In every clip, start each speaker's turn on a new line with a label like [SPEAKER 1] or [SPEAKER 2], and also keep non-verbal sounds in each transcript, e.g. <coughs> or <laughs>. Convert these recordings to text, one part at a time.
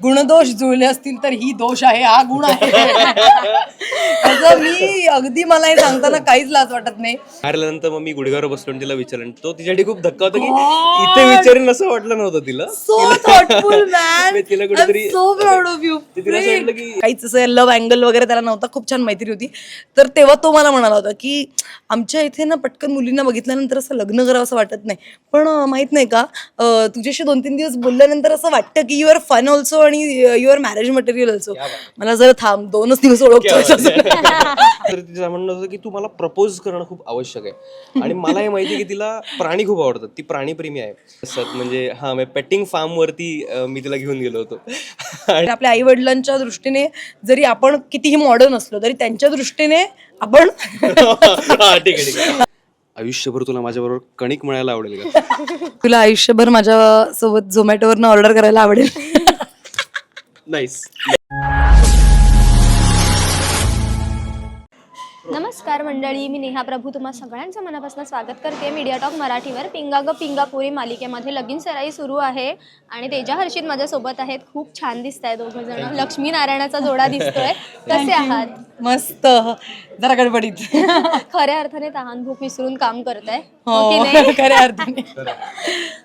[SPEAKER 1] गुणदोष जुळले असतील तर ही दोष आहे हा गुण आहे. असं मी अगदी मला हे सांगताना काहीच लाज वाटत नाही.
[SPEAKER 2] बाहेर आल्यानंतर मग मी गुडघ्यावर बसलो आणि तिला विचारलं. आणि तो तिच्यासाठी खूप धक्का होता की इथे विचारेन असं वाटलं नव्हतं तिला.
[SPEAKER 1] सो थॉटफुल मॅन
[SPEAKER 2] मी तिला कुठेतरी
[SPEAKER 1] सो प्राऊड ऑफ यू
[SPEAKER 2] ते तिला असं वाटलं की
[SPEAKER 1] काहीच असं लव्ह अँगल वगैरे त्याला नव्हता. खूप छान मैत्री होती. तर तेव्हा तो मला म्हणाला होता की आमच्या इथे ना पटकन मुलींना बघितल्यानंतर असं लग्न करावं असं वाटत नाही. पण अं, माहीत नाही का अं, तुझ्याशी दोन तीन दिवस बोलल्यानंतर असं वाटतं की युअर फन ऑल्सो आणि युअर मॅरेज मटेरियल ऑल्सो मला जरा थांब दोनच दिवस ओळखतो <laughs>
[SPEAKER 2] तर तिचं म्हणणं होतं की तू मला प्रपोज करणं खूप आवश्यक आहे. आणि मला हे माहिती की तिला प्राणी खूप आवडतात. ती प्राणीप्रेमी आहे. असं म्हणजे हा पेटिंग फार्म वरती मी तिला घेऊन गेलो होतो. <laughs>
[SPEAKER 1] आणि आपल्या आई वडिलांच्या दृष्टीने जरी आपण कितीही मॉडर्न असलो तरी त्यांच्या दृष्टीने आपण <laughs>
[SPEAKER 2] ठीक आहे ठीक आहे. आयुष्यभर तुला माझ्याबरोबर कणिक मिळायला आवडेल का?
[SPEAKER 1] तुला आयुष्यभर माझ्या सोबत झोमॅटोवरनं ऑर्डर करायला आवडेल.
[SPEAKER 2] नाईस
[SPEAKER 3] नमस्कार मंडळी मी नेहा प्रभू. तुम्हा सगळ्यांचं मनापासून स्वागत करते. मीडिया टॉक मराठीवर पिंगा ग पिंगापुरी मालिकेमध्ये लगीन सराई सुरू आहे. आणि तेजा हर्षित माझ्यासोबत आहेत. खूप छान दिसत आहे दोघं जण. लक्ष्मी नारायणाचा जोडा <laughs> दिसतोय. कसे आहात?
[SPEAKER 1] मस्त. जरा गडबडीत. <laughs>
[SPEAKER 3] खऱ्या अर्थाने तहान भूक विसरून काम करताय.
[SPEAKER 1] हो
[SPEAKER 3] हो की नाही? <laughs>
[SPEAKER 1] खऱ्या अर्थाने.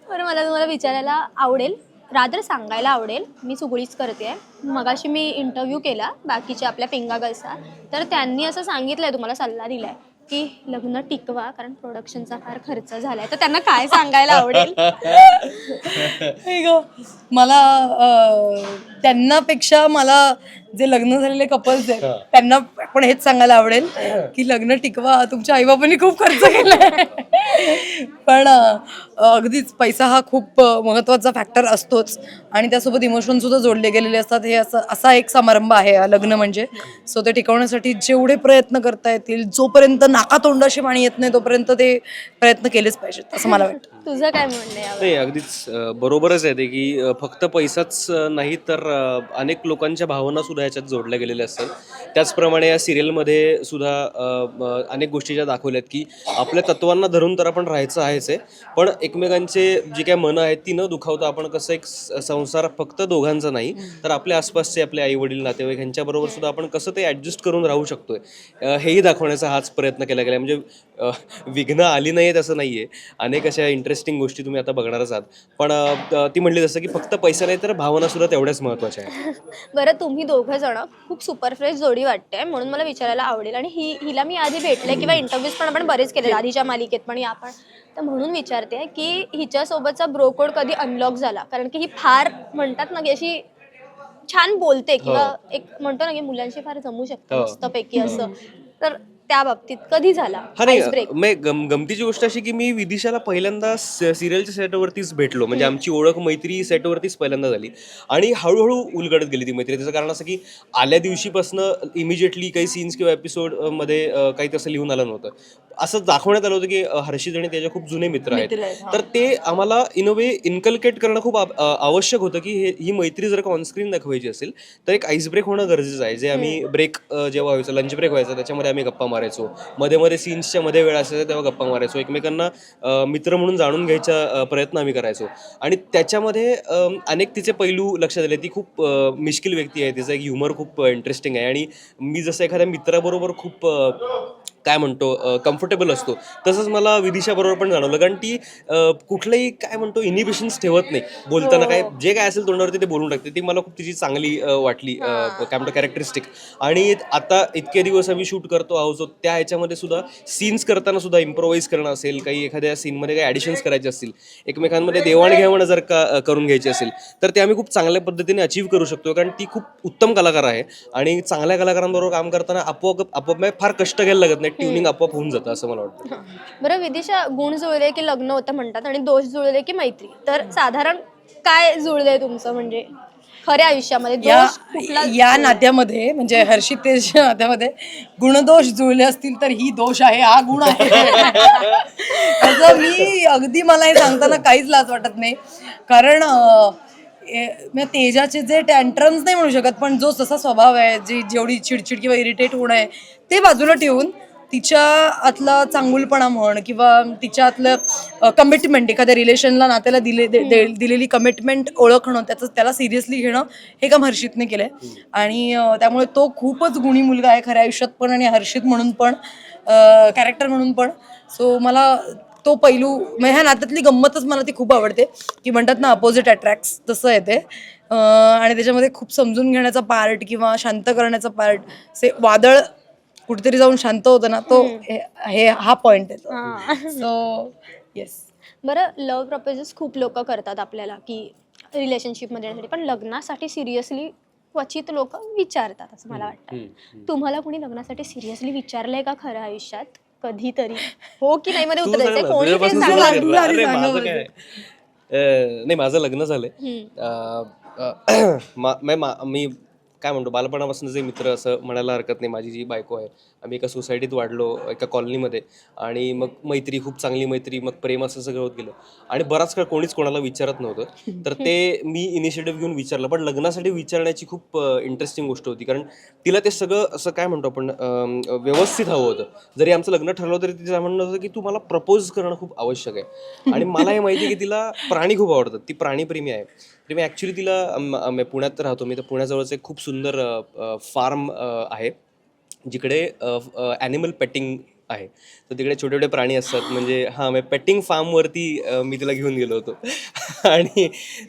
[SPEAKER 3] बरं मला तुम्हाला विचारायला आवडेल रादर सांगायला आवडेल. मी सुगडीच करते. मगाशी मी इंटरव्ह्यू केला बाकीच्या आपल्या पिंगा गर्ल्सचा तर त्यांनी असं सांगितलंय तुम्हाला सल्ला दिलाय की लग्न टिकवा कारण प्रोडक्शनचा फार खर्च झालाय. तर त्यांना काय सांगायला आवडेल? <laughs> <laughs>
[SPEAKER 1] मला अं, त्यांना पेक्षा मला जे लग्न झालेले कपल्स आहेत त्यांना पण हेच सांगायला आवडेल की लग्न टिकवा तुमच्या आईबाबांनी खूप खर्च केलाय. पण अगदीच पैसा हा खूप महत्त्वाचा फॅक्टर असतोच. आणि त्यासोबत इमोशन सुद्धा जोडले गेलेले असतात. हे असं असा एक समारंभ आहे लग्न म्हणजे. सो ते टिकवण्यासाठी जेवढे प्रयत्न करता येतील जोपर्यंत नाकातोंडाशी पाणी येत नाही तोपर्यंत ते प्रयत्न केलेच पाहिजेत असं मला वाटतं.
[SPEAKER 3] तुझं काय म्हणणं आहे यावर?
[SPEAKER 2] नाही अगदीच बरोबरच आहे ते की फक्त पैसाच नाही तर अनेक लोकांच्या भावना सुद्धा ह्याच्यात जोडल्या गेलेल्या असतात त्याचप्रमाणे या सिरियलमध्ये सुद्धा अनेक गोष्टी ज्या दाखवल्यात की आपल्या तत्वांना धरून तर आपण राहायचं आहेच आहे पण एकमेकांचे जी काय मनं आहेत ती न दुखावता आपण कसं एक संसार फक्त दोघांचा नाही तर आपल्या आसपासचे आपले आई वडील नातेवाईक ह्यांच्याबरोबर सुद्धा आपण कसं ते ॲडजस्ट करून राहू शकतोय. हेही दाखवण्याचा हाच प्रयत्न केला गेला म्हणजे विघ्न आली नाही आहेत असं नाही आहे अनेक अशा इंटरेस्टिंग गोष्टी तुम्ही आता बघणारच आहात. पण ती म्हणली जसं की फक्त पैसा नाही तर भावना सुद्धा तेवढ्याच महत्त्वाच्या आहेत. <laughs>
[SPEAKER 3] बरं तुम्ही दोघं जण खूप सुपर फ्रेश जोडी वाटते म्हणून मला विचारायला आवडेल. आणि ही हिला मी आधी भेटले किंवा इंटरव्ह्यूज पण आपण बरेच केले आधीच्या मालिकेत पण या पण. तर म्हणून विचारते की हिच्यासोबतचा ब्रो कोड कधी अनलॉक झाला? कारण की ही फार म्हणतात ना की अशी छान बोलते किंवा एक म्हणतो ना की मुलांशी फार जमू शकते
[SPEAKER 2] हो.
[SPEAKER 3] मस्तपैकी असं. तर त्या बाबतीत कधी झाला?
[SPEAKER 2] हा नाही गम गमतीची गोष्ट अशी की मी विदिशाला पहिल्यांदा सिरियलच्या सेटवरतीच भेटलो. म्हणजे आमची ओळख मैत्री सेटवरतीच पहिल्यांदा झाली. आणि हळूहळू उलगडत गेली ती मैत्री. त्याचं कारण असं की आल्या दिवशीपासनं इमिजिएटली काही सीन्स किंवा एपिसोडमध्ये अं, काही तसं लिहून आलं नव्हतं. असं दाखवण्यात आलं होतं की अं, हर्षित आणि त्याचे खूप जुने मित्र आहेत.
[SPEAKER 1] मित्र आहेत, हा.
[SPEAKER 2] तर ते आम्हाला इन अ वे इन्कल्केट करणं खूप अं, आवश्यक होतं की हे ही मैत्री जर का ऑनस्क्रीन दाखवायची असेल तर एक आईस ब्रेक होणं गरजेचं आहे. जे आम्ही ब्रेक जेव्हा व्हायचं लंच ब्रेक व्हायचा त्याच्यामध्ये आम्ही गप्पा मारायचो. मध्ये मध्ये सीन्सच्या मध्ये वेळ असायचा तेव्हा गप्पा मारायचो. एकमेकांना मित्र म्हणून जाणून घ्यायचा प्रयत्न आम्ही करायचो. आणि त्याच्यामध्ये अनेक तिचे पैलू लक्षात आले. ती खूप मिश्किल व्यक्ती आहे. तिचा एक ह्युमर खूप इंटरेस्टिंग आहे. आणि मी जसं एखाद्या मित्राबरोबर खूप काय म्हणतो कम्फर्टेबल असतो. तसंच मला विदिशाबरोबर पण जाणवलं. कारण ती कुठलंही काय म्हणतो इनिबिशन्स ठेवत नाही. बोलताना काय जे काय असेल तोंडावरती ते बोलून टाकते. ती मला खूप तिची चांगली वाटली काय म्हणतो कॅरेक्टरिस्टिक आणि आता इतके दिवस आम्ही शूट करतो आहोत त्या ह्याच्यामध्ये सुद्धा सीन्स करताना सुद्धा इम्प्रोवाईज करणं असेल काही एखाद्या सीनमध्ये काही ॲडिशन्स करायचे असतील एकमेकांमध्ये देवाणघेवाण जर का करून घ्यायची असेल तर ते आम्ही खूप चांगल्या पद्धतीने अचीव्ह करू शकतो. कारण ती खूप उत्तम कलाकार आहे. आणि चांगल्या कलाकारांबरोबर काम करताना आपोआप आपोआप म्हणजे फार कष्ट घ्यायला लागत नाही. ट्युनिंग आपोआप होऊन जातं असं मला वाटतं.
[SPEAKER 3] बरं विदिशा गुण जुळले की लग्न होतं म्हणतात आणि दोष जुळले की मैत्री. तर साधारण काय जुळलंय तुमचं म्हणजे खऱ्या आयुष्यामध्ये?
[SPEAKER 1] या
[SPEAKER 3] दोष कुठला?
[SPEAKER 1] या नात्यामध्ये म्हणजे हर्षित तेजच्या नात्यामध्ये गुणदोष जुळले असतील तर ही दोष आहे हा गुण आहे. असं मी अगदी मला हे सांगताना काहीच लाज वाटत नाही. कारण अं, ए- म्हणजे तेजाचे जे टँट्रम्स नाही म्हणू शकत पण जो जसा स्वभाव आहे जी जेवढी चिडचिड किंवा इरिटेट होणं आहे ते बाजूला ठेवून तिच्या आतला चांगुलपणा म्हण किंवा तिच्या आतलं कमिटमेंट एखाद्या रिलेशनला नात्याला दिले दे- दे- दिलेली कमिटमेंट ओळखणं त्याचं त्याला सिरियसली घेणं हे काम हर्षितने केलं आहे आणि त्यामुळे तो खूपच गुणी मुलगा आहे खऱ्या आयुष्यात पण आणि हर्षित म्हणून पण कॅरेक्टर म्हणून पण. सो मला तो पैलू म्हणजे ह्या नात्यातली गंमतच मला ती खूप आवडते. की म्हणतात ना अपोजिट अट्रॅक्ट्स तसं आहे ते. आणि त्याच्यामध्ये खूप समजून घेण्याचा पार्ट किंवा शांत करण्याचा पार्ट से वादळ कुठेतरी जाऊन शांत होतं ना तो हे हे- हा पॉइंट आहे सो येस
[SPEAKER 3] बरं लव्ह प्रपोजेस खूप लोक करतात आपल्याला की रिलेशनशिपमध्ये येण्यासाठी. पण लग्नासाठी सिरियसली क्वचित लोक विचारतात असं मला वाटतं. तुम्हाला कोणी लग्नासाठी सिरियसली विचारलंय का खरं आयुष्यात? कधीतरी. <laughs> हो की नाही? मध्ये
[SPEAKER 2] तू
[SPEAKER 3] उतरायचंय
[SPEAKER 2] सांग ना,
[SPEAKER 3] कोणी ते
[SPEAKER 2] तुझ्यापासून
[SPEAKER 3] सांगा
[SPEAKER 2] सुरुवात कर. ना. अरे,
[SPEAKER 1] सांगा
[SPEAKER 2] माझं
[SPEAKER 1] बरं.
[SPEAKER 2] काय? अं, नाही माझं लग्न झालंय.
[SPEAKER 3] हम्म.
[SPEAKER 2] अं, अं, <clears throat> मा- मा- मा- मी काय म्हणतो बालपणापासून जे मित्र असं म्हणायला हरकत नाही माझी जी बायको आहे आम्ही एका सोसायटीत वाढलो एका कॉलनीमध्ये आणि मग मैत्री खूप चांगली मैत्री मग प्रेम असं सगळं होत गेलं. आणि बराच काळ कोणीच कोणाला विचारत नव्हतं. तर ते मी इनिशिएटिव्ह घेऊन विचारलं. पण लग्नासाठी विचारण्याची खूप इंटरेस्टिंग गोष्ट होती. कारण तिला ते सगळं असं काय म्हणतो आपण व्यवस्थित हवं होतं. जरी आमचं लग्न ठरलं तरी तिचं म्हणणं होतं की तू मला प्रपोज करणं खूप आवश्यक आहे. आणि मला हे माहिती आहे की तिला प्राणी खूप आवडतात. ती प्राणीप्रेमी आहे. तर मी ॲक्च्युली तिला मी पुण्यात राहतो. मी तर पुण्याजवळच एक खूप सुंदर फार्म आहे. जिकडे ॲनिमल पेटिंग आहे. तर तिकडे छोटे छोटे प्राणी असतात. म्हणजे हां म्हणजे पेटिंग फार्मवरती मी तिला घेऊन गेलो होतो. <laughs> आणि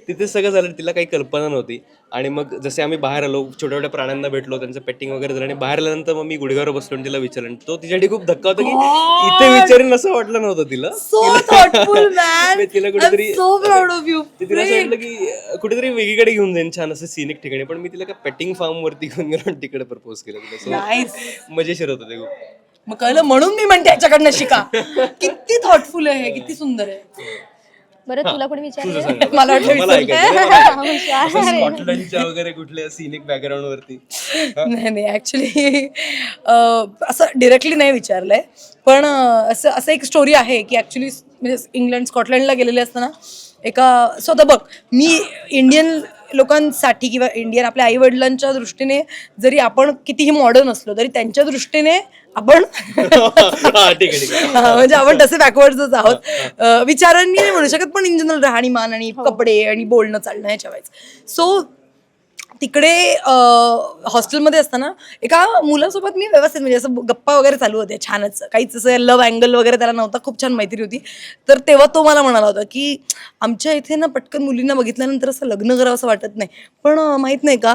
[SPEAKER 2] तिथे सगळं झालं. तिला काही कल्पना नव्हती. आणि मग जसे आम्ही बाहेर आलो छोट्या छोट्या प्राण्यांना भेटलो त्यांचं पेटिंग वगैरे झालं आणि बाहेर आल्यानंतर मग मी गुडघ्यावर बसलो आणि तिला विचारलं. तो तिच्यासाठी खूप धक्का होता की इथे विचारेन असं वाटलं नव्हतं तिला. <laughs> तिला कुठेतरी तिला की कुठेतरी वेगळीकडे घेऊन जाईन छान असं सिनिक ठिकाणी. पण मी तिला का पेटिंग फार्म वरती घेऊन गेलो आणि तिकडे प्रपोज केलं तिला. मजेशीर होतं ते खूप.
[SPEAKER 1] मग कळलं म्हणून मी म्हणते याच्याकडनं शिका. <laughs> किती थॉटफुल आहे हे, किती सुंदर आहे.
[SPEAKER 3] बरं तुला कोणी विचारलं?
[SPEAKER 1] मला वाटलं
[SPEAKER 2] मला ऐकायचं <laughs>
[SPEAKER 3] हुशार.
[SPEAKER 2] असं स्कॉटलंडच्या वगैरे कुठल्या सिनिक बॅकग्राऊंड वरती.
[SPEAKER 1] नाही नाही ऍक्च्युली <laughs> असं डिरेक्टली नाही विचारलंय. पण अं, असं असं एक स्टोरी आहे की ऍक्च्युली म्हणजे इंग्लंड स्कॉटलंडला गेलेले असताना एका सो आता बघ मी इंडियन लोकांसाठी किंवा इंडियन आपल्या आई वडिलांच्या दृष्टीने जरी आपण कितीही मॉडर्न असलो तरी त्यांच्या दृष्टीने आपण <laughs>
[SPEAKER 2] हा, ठीक आहे ठीक आहे.
[SPEAKER 1] हा, म्हणजे आपण तसे बॅकवर्डच आहोत. विचारांनी नाही म्हणू शकत पण इन जनरल राहणीमान आणि कपडे आणि बोलणं चालणं ह्याच्या वेळेस सो तिकडे हॉस्टेलमध्ये असताना एका मुलासोबत मी व्यवस्थित म्हणजे असं गप्पा वगैरे चालू होते छानच. काहीच असं लव्ह अँगल वगैरे त्याला नव्हता खूप छान मैत्री होती. तर तेव्हा तो मला म्हणाला होता की आमच्या इथे ना पटकन मुलींना बघितल्यानंतर असं लग्न करावं असं वाटत नाही. पण माहीत नाही का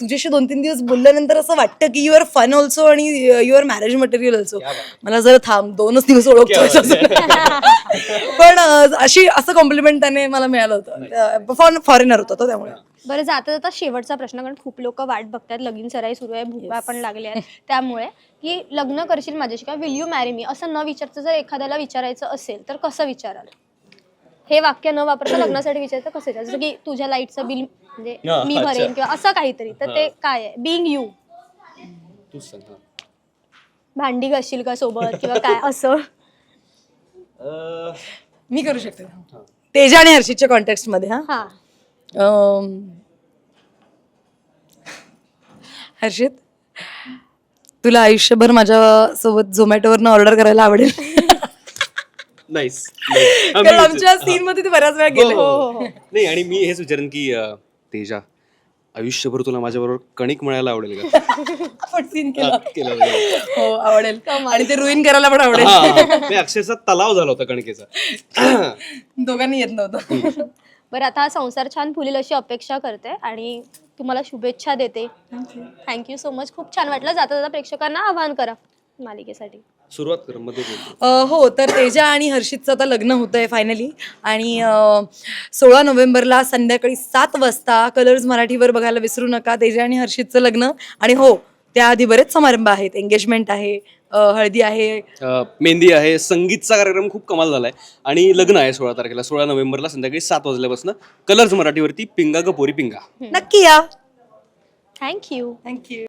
[SPEAKER 1] तुझ्याशी दोन तीन दिवस बोलल्यानंतर असं वाटतं की युअर फन ऑल्सो आणि युअर मॅरेज मटेरियल ऑल्सो मला जरा थांब दोनच दिवस ओळखतो <laughs> पण अशी असं कॉम्प्लिमेंट त्याने मला मिळालं होतं. फॉरेनर होता तो त्यामुळे.
[SPEAKER 3] बरं जाता जाता शेवटचा प्रश्न कारण खूप लोक वाट बघतात लगीन सराई सुरू आहे भुगा पण लागले आहेत. त्यामुळे की लग्न करशील माझ्याशी का विल यू मॅरी मी असं न विचारता जर एखाद्याला विचारायचं असेल तर कसं विचाराल? हे वाक्य न वापरता <coughs> लग्नासाठी विचारायचं कसं विचारायचं जसं की तुझ्या लाईटचं बिल म्हणजे
[SPEAKER 2] हा,
[SPEAKER 3] मी
[SPEAKER 2] अच्छा.
[SPEAKER 3] भरेन किंवा असं काहीतरी. तर ते काय आहे? बिंग यू
[SPEAKER 2] तूच सांग हा.
[SPEAKER 3] भांडी घासशील का सोबत किंवा काय? असं. <laughs>
[SPEAKER 2] अं,
[SPEAKER 1] मी करू शकते. तेजा आणि हर्षितच्या कॉन्टेक्स्टमध्ये हा.
[SPEAKER 3] हा.
[SPEAKER 1] हर्षित तुला आयुष्यभर माझ्या सोबत झोमॅटोवरनं ऑर्डर करायला आवडेल. <laughs>
[SPEAKER 2] हा,
[SPEAKER 1] कारण
[SPEAKER 2] विचार-
[SPEAKER 1] आमच्या सीन मध्ये ते बऱ्याच वेळा गेले.
[SPEAKER 2] हो, हो, हो. नाही आणि मी हेच विचारेन की अं, तेजा आयुष्यभर तुला माझ्याबरोबर कणिक म्हणायला आवडेल का?
[SPEAKER 1] आपण सीन केला. हो आवडेल. आणि ते रुईन करायला पण आवडेल.
[SPEAKER 2] हा, अक्षरशः तलाव झाला होता कणकेचा.
[SPEAKER 1] दोघांनी येत नव्हतं.
[SPEAKER 3] बरं आता हा संसार छान फुलेल अशी अपेक्षा करते आणि तुम्हाला शुभेच्छा देते. थँक्यू सो मच खूप छान वाटलं. जाता जाता प्रेक्षकांना आवाहन करा मालिकेसाठी.
[SPEAKER 2] सुरुवात कर मध्ये बोल.
[SPEAKER 1] अ, हो तर तेजा आणि हर्षितचं आता लग्न होतंय फायनली आणि सोळा नोव्हेंबरला संध्याकाळी सात वाजता कलर्स मराठीवर बघायला विसरू नका. तेजा आणि हर्षितचं लग्न. आणि हो त्याआधी बरेच समारंभ आहेत. एंगेजमेंट आहे अ, हळदी आहे.
[SPEAKER 2] अं, मेहंदी आहे. संगीतचा कार्यक्रम खूप कमाल झालाय. आणि लग्न आहे सोळा तारखेला. सोळा नोव्हेंबरला संध्याकाळी सात वाजल्यापासून कलर्स मराठीवरती पिंगा ग पोरी पिंगा.
[SPEAKER 1] नक्की या.
[SPEAKER 3] Thank you
[SPEAKER 1] thank you